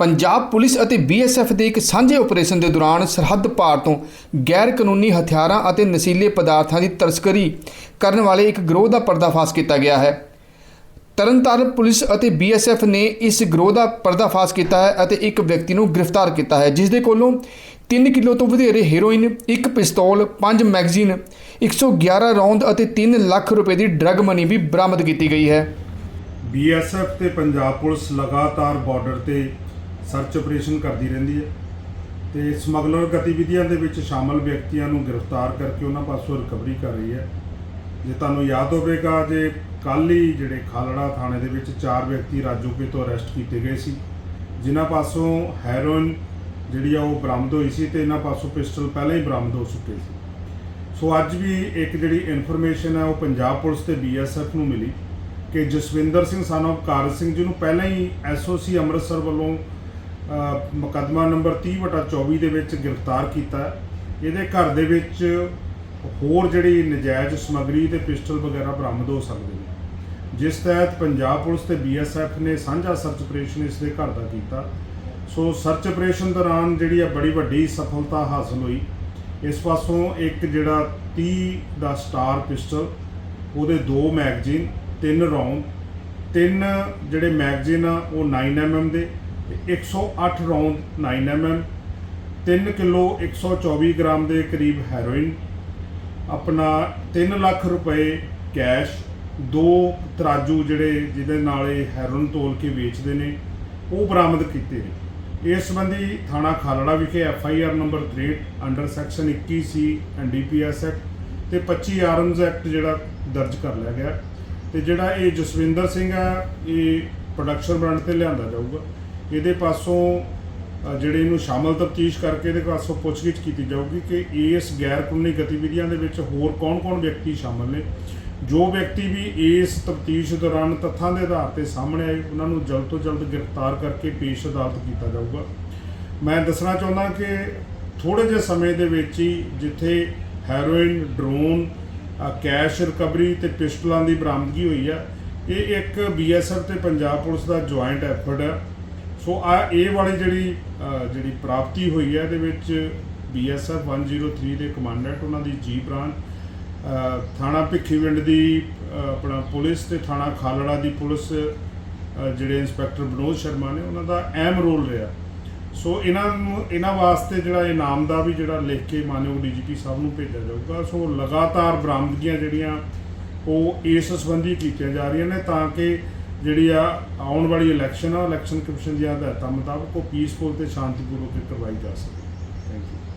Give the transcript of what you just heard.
Punjab police ਅਤੇ BSF ਦੇ ਇੱਕ ਸਾਂਝੇ ਆਪਰੇਸ਼ਨ ਦੇ ਦੌਰਾਨ ਸਰਹੱਦ ਪਾਰ ਤੋਂ ਗੈਰ ਕਾਨੂੰਨੀ ਹਥਿਆਰਾਂ ਅਤੇ ਨਸ਼ੀਲੇ ਪਦਾਰਥਾਂ ਦੀ ਤਸਕਰੀ ਕਰਨ ਵਾਲੇ ਇੱਕ ਗਰੋਹ ਦਾ ਪਰਦਾਫਾਸ਼ ਕੀਤਾ ਗਿਆ ਹੈ। ਤਰਨਤਾਰਨ ਪੁਲਿਸ ਅਤੇ ਬੀਐਸਐਫ ਨੇ ਇਸ ਗਰੋਹ ਦਾ ਪਰਦਾਫਾਸ਼ ਕੀਤਾ ਹੈ ਅਤੇ ਇੱਕ ਵਿਅਕਤੀ ਨੂੰ ਗ੍ਰਿਫਤਾਰ ਕੀਤਾ ਹੈ ਜਿਸ ਦੇ ਕੋਲੋਂ 3 ਕਿਲੋ ਤੋਂ ਵਧੇਰੇ ਹੈਰੋਇਨ, ਇੱਕ ਪਿਸਤੌਲ 5 ਮੈਗਜ਼ੀਨ 111 ਰੌਂਦ ਅਤੇ 3 ਲੱਖ ਰੁਪਏ ਦੀ ਡਰੱਗ ਮਨੀ ਵੀ ਬਰਾਮਦ ਕੀਤੀ ਗਈ ਹੈ। ਬੀਐਸਐਫ ਤੇ ਪੰਜਾਬ ਪੁਲਿਸ ਲਗਾਤਾਰ ਬਾਰਡਰ ਤੇ ਸਰਚ ਆਪਰੇਸ਼ਨ ਕਰਦੀ ਰਹਿੰਦੀ ਹੈ ਤੇ ਸਮਗਲਰ ਗਤੀਵਿਧੀਆਂ ਦੇ ਵਿੱਚ ਸ਼ਾਮਲ ਵਿਅਕਤੀਆਂ ਨੂੰ ਗ੍ਰਿਫਤਾਰ ਕਰਕੇ ਉਹਨਾਂ ਪਾਸੋਂ ਰਿਕਵਰੀ ਕਰ ਰਹੀ ਹੈ। ਜੇ ਤੁਹਾਨੂੰ ਯਾਦ ਹੋਵੇਗਾ, ਜੇ ਕੱਲ੍ਹ ਹੀ ਜਿਹੜੇ ਖਾਲੜਾ ਥਾਣੇ ਦੇ ਵਿੱਚ ਚਾਰ ਵਿਅਕਤੀ ਰਾਜੋਕੇ ਤੋਂ ਅਰੈਸਟ ਕੀਤੇ ਗਏ ਸੀ, ਜਿਨ੍ਹਾਂ ਪਾਸੋਂ ਹੈਰੋਇਨ ਜਿਹੜੀ ਆ ਉਹ ਬਰਾਮਦ ਹੋਈ ਸੀ ਤੇ ਇਹਨਾਂ ਪਾਸੋਂ ਪਿਸਟਲ ਪਹਿਲਾਂ ਹੀ ਬਰਾਮਦ ਹੋ ਚੁੱਕੇ ਸੀ। ਸੋ ਅੱਜ ਵੀ ਇੱਕ ਜਿਹੜੀ ਇਨਫੋਰਮੇਸ਼ਨ ਹੈ, ਉਹ ਪੰਜਾਬ ਪੁਲਿਸ ਤੇ ਬੀਐਸਐਫ ਨੂੰ ਮਿਲੀ ਕਿ ਜਸਵਿੰਦਰ ਸਿੰਘ, ਸਨ of ਕਾਰ ਸਿੰਘ ਜਿਹਨੂੰ ਪਹਿਲਾਂ ਹੀ ਐਸਓਸੀ ਅੰਮ੍ਰਿਤਸਰ ਵੱਲੋਂ ਮੁਕੱਦਮਾ ਨੰਬਰ 30/24 ਦੇ ਵਿੱਚ ਗ੍ਰਿਫਤਾਰ ਕੀਤਾ ਇਹਦੇ ਘਰ ਦੇ ਵਿੱਚ ਹੋਰ ਜਿਹੜੀ ਨਜਾਇਜ਼ ਸਮੱਗਰੀ ਤੇ ਪਿਸਟਲ ਵਗੈਰਾ ਬਰਾਮਦ ਹੋ ਸਕਦੇ ਨੇ। ਜਿਸ ਤਹਿਤ ਪੰਜਾਬ ਪੁਲਿਸ ਤੇ ਬੀਐਸਐਫ ਨੇ ਸਾਂਝਾ ਸਰਚ ਆਪਰੇਸ਼ਨ ਇਸ ਦੇ ਘਰ ਦਾ ਕੀਤਾ। ਸੋ ਸਰਚ ਆਪਰੇਸ਼ਨ ਦੌਰਾਨ ਜਿਹੜੀ ਆ ਬੜੀ ਵੱਡੀ ਸਫਲਤਾ ਹਾਸਲ ਹੋਈ। ਇਸ ਪਾਸੋਂ ਇੱਕ ਜਿਹੜਾ 30 ਦਾ ਸਟਾਰ ਪਿਸਟਲ, ਉਹਦੇ ਦੋ ਮੈਗਜ਼ੀਨ, ਤਿੰਨ ਰੌਂਡ ਤਿੰਨ ਜਿਹੜੇ ਮੈਗਜ਼ੀਨ ਆ ਉਹ 9mm ਦੇ ਤੇ 108 ਰੌਂਡ 9mm 3 ਕਿਲੋ 124 ਗ੍ਰਾਮ ਦੇ ਕਰੀਬ ਹੈਰੋਇਨ, ਆਪਣਾ 3 ਲੱਖ ਰੁਪਏ ਕੈਸ਼, ਦੋ ਤਰਾਜੂ ਜਿਹੜੇ ਜਿਹਦੇ ਨਾਲ ਇਹ ਹੈਰੋਇਨ ਤੋਲ ਕੇ ਵੇਚਦੇ ਨੇ, ਉਹ ਬਰਾਮਦ ਕੀਤੇ ਨੇ। ਇਸ ਸੰਬੰਧੀ ਥਾਣਾ ਖਾਲੜਾ ਵਿਖੇ F I R number 63 under section 21 C N D P NDPS act ਤੇ 25 ਆਰਮਜ਼ ਐਕਟ ਜਿਹੜਾ ਦਰਜ ਕਰ ਲਿਆ ਗਿਆ। ਤੇ ਜਿਹੜਾ ਇਹ ਜਸਵਿੰਦਰ ਸਿੰਘ ਆ, ਇਹ ਪ੍ਰੋਡਕਸ਼ਨ ਬ੍ਰਾਂਡ ਤੇ ਲਿਆਂਦਾ ਜਾਊਗਾ। ਇਹਦੇ ਪਾਸੋਂ ਜਿਹੜੇ ਇਹਨੂੰ ਸ਼ਾਮਲ ਤਫਤੀਸ਼ ਕਰਕੇ ਇਹਦੇ ਪਾਸੋਂ ਪੁੱਛਗਿੱਛ ਕੀਤੀ ਜਾਊਗੀ ਕਿ ਇਸ ਗੈਰ ਕਾਨੂੰਨੀ ਗਤੀਵਿਧੀਆਂ ਦੇ ਵਿੱਚ ਹੋਰ ਕੌਣ-ਕੌਣ ਵਿਅਕਤੀ ਸ਼ਾਮਲ ਨੇ। ਜੋ ਵਿਅਕਤੀ ਵੀ ਇਸ ਤਫਤੀਸ਼ ਦੌਰਾਨ ਤੱਥਾਂ ਦੇ ਆਧਾਰ ਤੇ ਸਾਹਮਣੇ ਆਏ, ਉਹਨਾਂ ਨੂੰ ਜਲਦ ਤੋਂ ਜਲਦ ਗ੍ਰਿਫਤਾਰ ਕਰਕੇ ਪੇਸ਼ ਅਦਾਲਤ ਕੀਤਾ ਜਾਊਗਾ। ਮੈਂ ਦੱਸਣਾ ਚਾਹੁੰਦਾ ਕਿ ਥੋੜੇ ਜਿਹੇ ਸਮੇਂ ਦੇ ਵਿੱਚ ਹੀ ਜਿੱਥੇ ਹੈਰੋਇਨ, ਡਰੋਨ ਕੈਸ਼ ਰਿਕਵਰੀ ਤੇ ਪਿਸਟਲਾਂ ਦੀ ਬਰਾਮਦਗੀ ਹੋਈ ਆ, ਇਹ ਇੱਕ ਬੀਐਸਐਫ ਤੇ ਪੰਜਾਬ ਪੁਲਿਸ ਦਾ ਜੁਆਇੰਟ ਐਫਰਟ ਹੈ ਸੋ ਆ ਇਹ ਵਾਲੀ ਜਿਹੜੀ ਜਿਹੜੀ ਪ੍ਰਾਪਤੀ ਹੋਈ ਹੈ ਇਹਦੇ ਵਿੱਚ ਬੀਐਸਐਫ 103 ਦੇ ਕਮਾਂਡੈਂਟ ਉਹਨਾਂ ਦੀ ਜੀ ਬ੍ਰਾਂਚ ਅ, ਥਾਣਾ ਭਿੱਖੀਵਿੰਡ ਦੀ ਆਪਣਾ ਪੁਲਿਸ ਤੇ ਥਾਣਾ ਖਾਲੜਾ ਦੀ ਪੁਲਿਸ ਜਿਹੜੇ ਇੰਸਪੈਕਟਰ ਵਿਨੋਦ ਸ਼ਰਮਾ ਨੇ ਉਹਨਾਂ ਦਾ ਅਹਿਮ ਰੋਲ ਰਿਹਾ। ਸੋ ਇਹਨਾਂ ਨੂੰ ਇਹਨਾਂ ਵਾਸਤੇ ਜਿਹੜਾ ਇਨਾਮ ਦਾ ਵੀ ਜਿਹੜਾ ਲਿਖ ਕੇ ਮਾਨਯੋਗ ਡੀਜੀਪੀ ਸਾਹਿਬ ਨੂੰ ਭੇਜਿਆ ਜਾਊਗਾ। ਸੋ ਲਗਾਤਾਰ ਬਰਾਮਦਗੀਆਂ ਜਿਹੜੀਆਂ ਉਹ ਇਸ ਸੰਬੰਧੀ ਕੀਤੀਆਂ ਜਾ ਰਹੀਆਂ ਨੇ ਤਾਂ ਕਿ ਜਿਹੜੀ ਆ ਆਉਣ ਵਾਲੀ ਇਲੈਕਸ਼ਨ ਆ ਇਲੈਕਸ਼ਨ ਕਮਿਸ਼ਨ ਦੀਆਂ ਹਦਾਇਤਾਂ ਮੁਤਾਬਕ ਉਹ ਪੀਸਫੁਲ ਤੇ ਸ਼ਾਂਤੀਪੂਰਵਕ ਕਰਵਾਈ ਜਾ ਸਕੇ ਥੈਂਕ ਯੂ